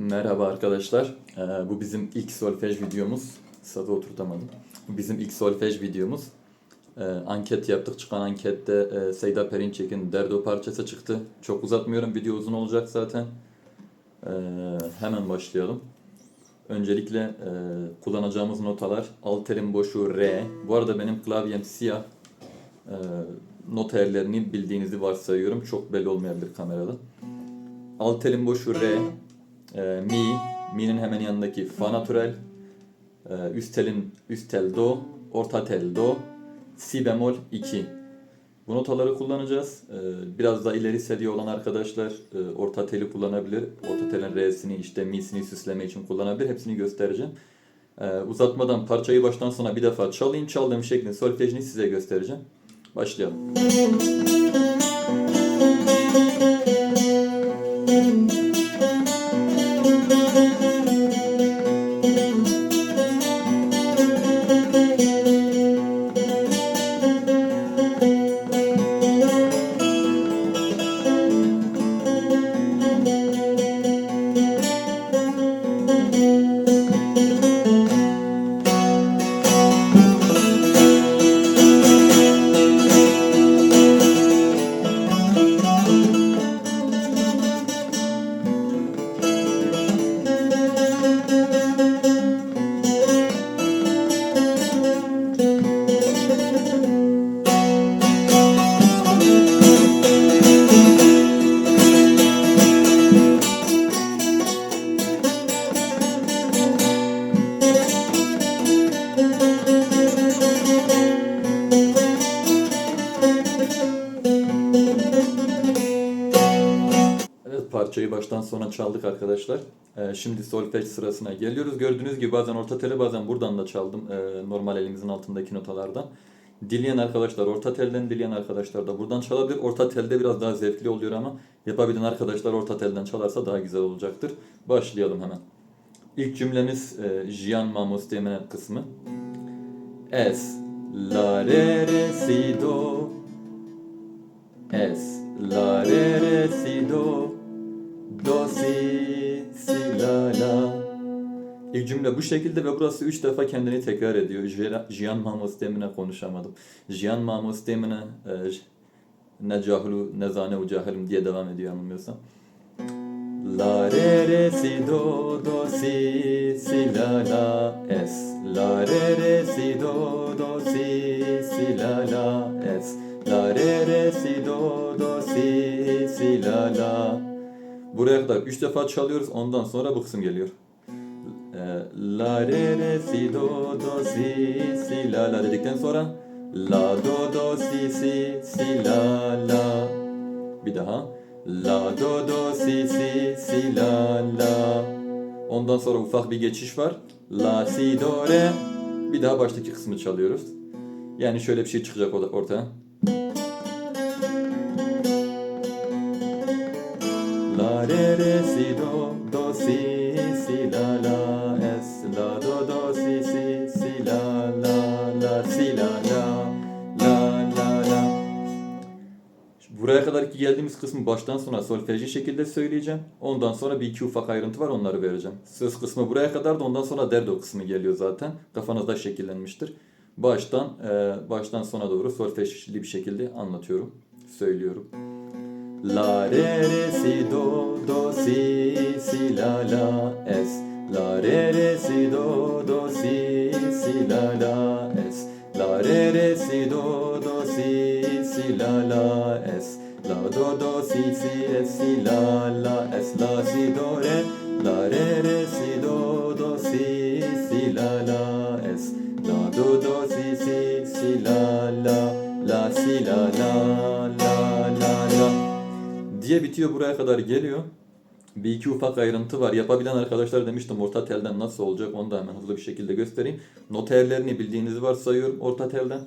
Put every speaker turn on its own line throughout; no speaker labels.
Merhaba arkadaşlar. Ee, bu bizim ilk solfej videomuz. Sadı oturtamadım. Bu bizim ilk solfej videomuz. Ee, anket yaptık. Çıkan ankette e, Seyda Perinçek'in Derdo parçası çıktı. Çok uzatmıyorum. Video uzun olacak zaten. Ee, hemen başlayalım. Öncelikle e, kullanacağımız notalar Alter'in boşu R. Bu arada benim klavyem siyah. Ee, nota yerlerini bildiğinizi varsayıyorum. Çok belli olmayabilir kamerada. Altel'in boşu R, e, Mi, Mi'nin hemen yanındaki Fa natürel, e, üst telin üst tel Do, orta tel Do, Si bemol 2. Bu notaları kullanacağız. E, biraz daha ileri seviye olan arkadaşlar e, orta teli kullanabilir. Orta telin R'sini işte Mi'sini süsleme için kullanabilir. Hepsini göstereceğim. E, uzatmadan parçayı baştan sona bir defa çalayım. Çaldığım şeklin solfejini size göstereceğim. Başlayalım. Parçayı baştan sona çaldık arkadaşlar. Ee, şimdi solfej sırasına geliyoruz. Gördüğünüz gibi bazen orta tele bazen buradan da çaldım. Ee, normal elimizin altındaki notalardan. Dileyen arkadaşlar orta telden, dileyen arkadaşlar da buradan çalabilir. Orta telde biraz daha zevkli oluyor ama yapabilen arkadaşlar orta telden çalarsa daha güzel olacaktır. Başlayalım hemen. İlk cümlemiz e, Jian Mamos denilen kısmı. Es, la, re, re, si, do. Es, la, re, re, si. Do, İlk cümle bu şekilde ve burası üç defa kendini tekrar ediyor. Jian Mamos demine konuşamadım. Jian Mamos demine e, ne cahlu ne zane u cahilim diye devam ediyor yanılmıyorsam. La re re si do do si si la la es La re re si do do si si la la es La re re si do do si si la la Buraya kadar üç defa çalıyoruz ondan sonra bu kısım geliyor. La re re si do do si si la la dedikten sonra La do do si si si la la Bir daha La do do si si si la la Ondan sonra ufak bir geçiş var. La si do re Bir daha baştaki kısmı çalıyoruz. Yani şöyle bir şey çıkacak ortaya. La re re si do geldiğimiz kısmı baştan sona solfejli şekilde söyleyeceğim. Ondan sonra bir iki ufak ayrıntı var onları vereceğim. Söz kısmı buraya kadar da ondan sonra derdo kısmı geliyor zaten. Kafanızda şekillenmiştir. Baştan e, baştan sona doğru solfejli bir şekilde anlatıyorum, söylüyorum. La re re si do do si si la la es La re re si do do si si la la es La re re si do do si si la La do do si si es si la la es La si do re La re re si do do si si la la es La do do si si si la la La si la la la la la diye bitiyor buraya kadar geliyor. Bir iki ufak ayrıntı var. Yapabilen arkadaşlar demiştim orta telden nasıl olacak onu da hemen hızlı bir şekilde göstereyim. Nota yerlerini bildiğinizi varsayıyorum orta telden.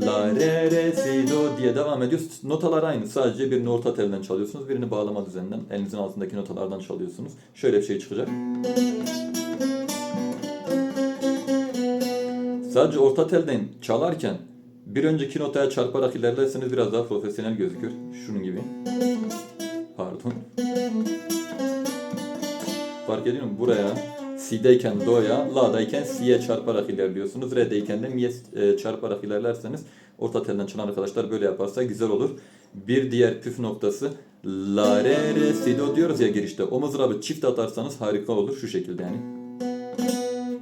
La re re si do diye devam ediyor. Notalar aynı. Sadece birini orta telden çalıyorsunuz. Birini bağlama düzeninden elinizin altındaki notalardan çalıyorsunuz. Şöyle bir şey çıkacak. Sadece orta telden çalarken bir önceki notaya çarparak ilerlerseniz biraz daha profesyonel gözükür. Şunun gibi. Pardon. Fark ediyor musun? Buraya si'deyken do'ya, la'dayken si'ye çarparak ilerliyorsunuz. Re'deyken de mi'ye e, çarparak ilerlerseniz orta telden çalan arkadaşlar böyle yaparsa güzel olur. Bir diğer püf noktası la re re si do diyoruz ya girişte. O mızrabı çift atarsanız harika olur şu şekilde yani.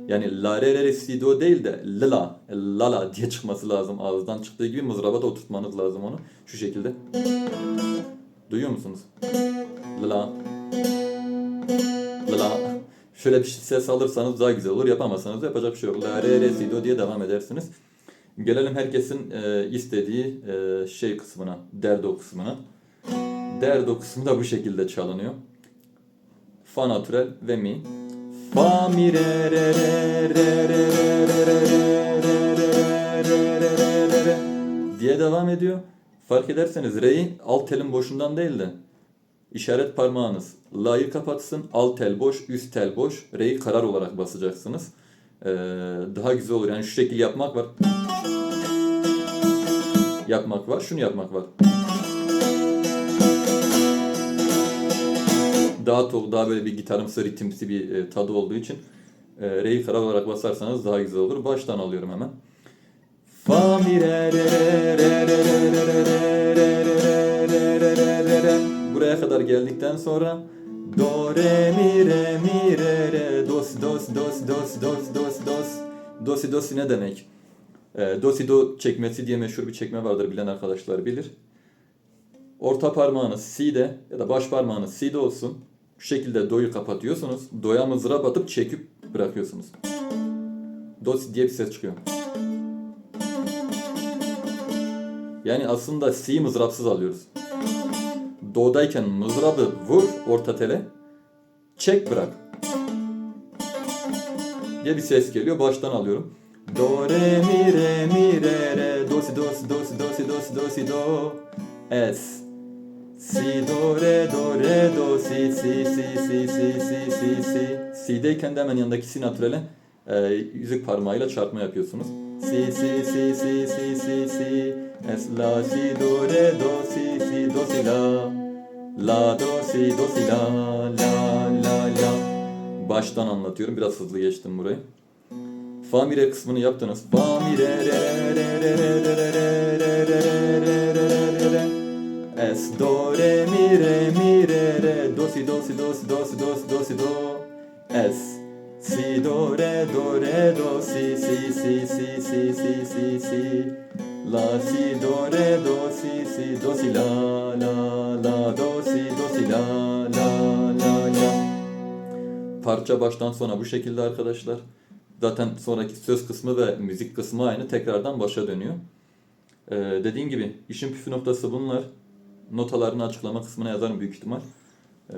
Yani la re re si do değil de la la la diye çıkması lazım ağızdan çıktığı gibi mızraba da oturtmanız lazım onu. Şu şekilde. Duyuyor musunuz? La la Şöyle bir ses alırsanız daha güzel olur. Yapamazsanız da yapacak bir şey yok. La re re si do diye devam edersiniz. Gelelim herkesin e, istediği e, şey kısmına, derdo kısmına. Derdo kısmı da bu şekilde çalınıyor. Fa natürel ve mi. Fa mi re re re re re re re re re re re re diye devam ediyor. Fark ederseniz re'yi alt telin boşundan değil de işaret parmağınız la'yı kapatsın. Alt tel boş, üst tel boş. Re'yi karar olarak basacaksınız. Ee, daha güzel olur. Yani şu şekil yapmak var. Yapmak var. Şunu yapmak var. Daha tok, daha böyle bir gitarımsı, ritimsi bir e, tadı olduğu için e, re'yi karar olarak basarsanız daha güzel olur. Baştan alıyorum hemen. Fa mi re re re re re re re re re re Buraya kadar geldikten sonra Do re mi re mi re re dos dos dos dos dos dos dos Dosi dosi ne demek? E, dosi do çekmesi diye meşhur bir çekme vardır bilen arkadaşlar bilir. Orta parmağınız si'de ya da baş parmağınız si'de olsun. Şu şekilde do'yu kapatıyorsunuz. Do'ya mızra batıp çekip bırakıyorsunuz. Dosi diye bir ses çıkıyor. Yani aslında si mızrapsız alıyoruz. Do'dayken mızrabı vur orta tele. Çek bırak. diye bir ses geliyor. Baştan alıyorum. Do re mi re mi re re do si do si do si do si do si do si do es si do re do re do si si si si si si si si si'deyken de hemen yanındaki si natürele e, yüzük parmağıyla çarpma yapıyorsunuz. Si si si si si si si es la si do re do si si do si la la do si do si la la la la baştan anlatıyorum biraz hızlı geçtim burayı. Fa mi re kısmını yaptınız. Fa mi re re re re re re re re re re re re re re Es do re mi re mi re re do si do si do si do si do si do si do Es si do re do re do si si si si si si si si La si do re do si si do si la la la do si do si la la la la Parça baştan sona bu şekilde arkadaşlar. Zaten sonraki söz kısmı ve müzik kısmı aynı. Tekrardan başa dönüyor. Ee, dediğim gibi işin püfü noktası bunlar. Notalarını açıklama kısmına yazarım büyük ihtimal. Ee,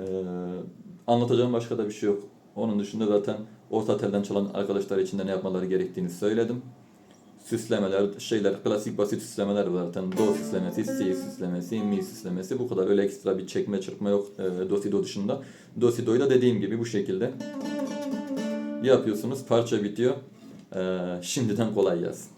anlatacağım başka da bir şey yok. Onun dışında zaten orta telden çalan arkadaşlar için de ne yapmaları gerektiğini söyledim. Süslemeler, şeyler, klasik basit süslemeler var zaten. Do süslemesi, si süslemesi, mi süslemesi. Bu kadar öyle ekstra bir çekme çırpma yok e, do si do dışında. Do si do'yu da dediğim gibi bu şekilde yapıyorsunuz. Parça bitiyor. Ee, şimdiden kolay gelsin.